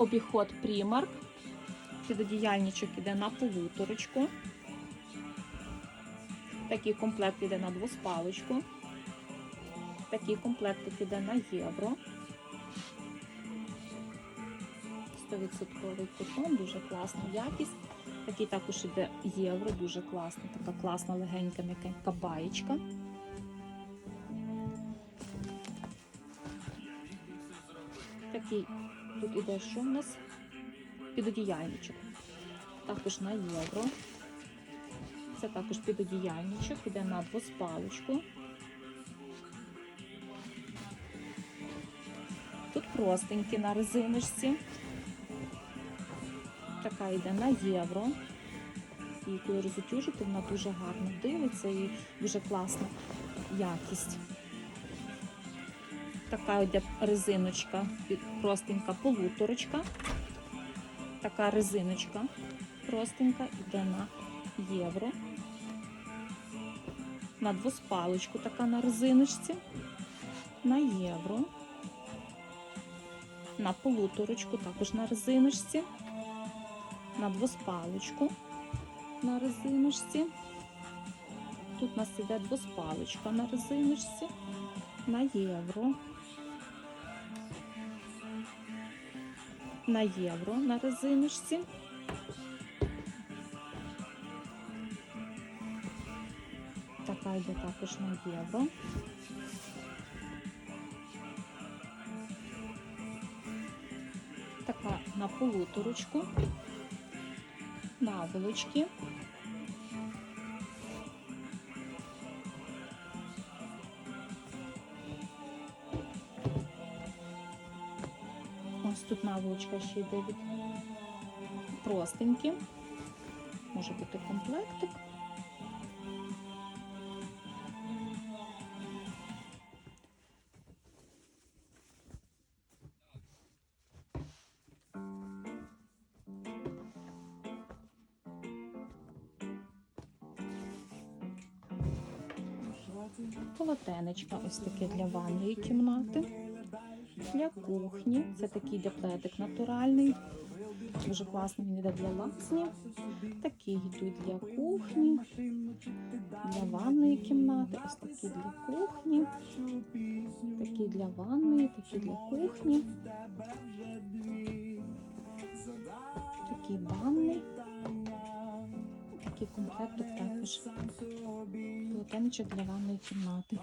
обіход Primark. Підодіяльничок іде на полуторочку. Такий комплект іде на двоспалочку. Такий комплект іде на євро. 100% котон, дуже класна якість. Такий також іде євро, дуже класна, така класна легенька м'якенька баєчка. Такий тут іде що в нас? Підодіяльничок. Також на євро. Це також підодіяльничок, іде на двоспалочку. Тут простенькі на резиночці. Така йде на євро. І коли розутюжити, вона дуже гарно дивиться і дуже класна якість. Така йде резиночка, простенька полуторочка. Така резиночка простенька йде на євро. На двоспалочку така на резиночці. На євро. На полуторочку також на резиночці. На двоспалочку на резиночці. Тут у нас іде двоспалочка на резиночці. На євро. На євро на резиночці. Така йде також на євро. Така на полуторочку, наволочки. Ось тут наволочка ще йде від простенькі. Може бути комплектик. Полотенечка ось таке для ванної кімнати. Для кухні. Це такий деплетик натуральний. Дуже класний він йде для ласні. Такі йдуть для кухні, для ванної кімнати. Ось такі для кухні. Такі для ванної, такі для кухні. Такий банний. Такий комплектик також. Полотенечок для ванної кімнати.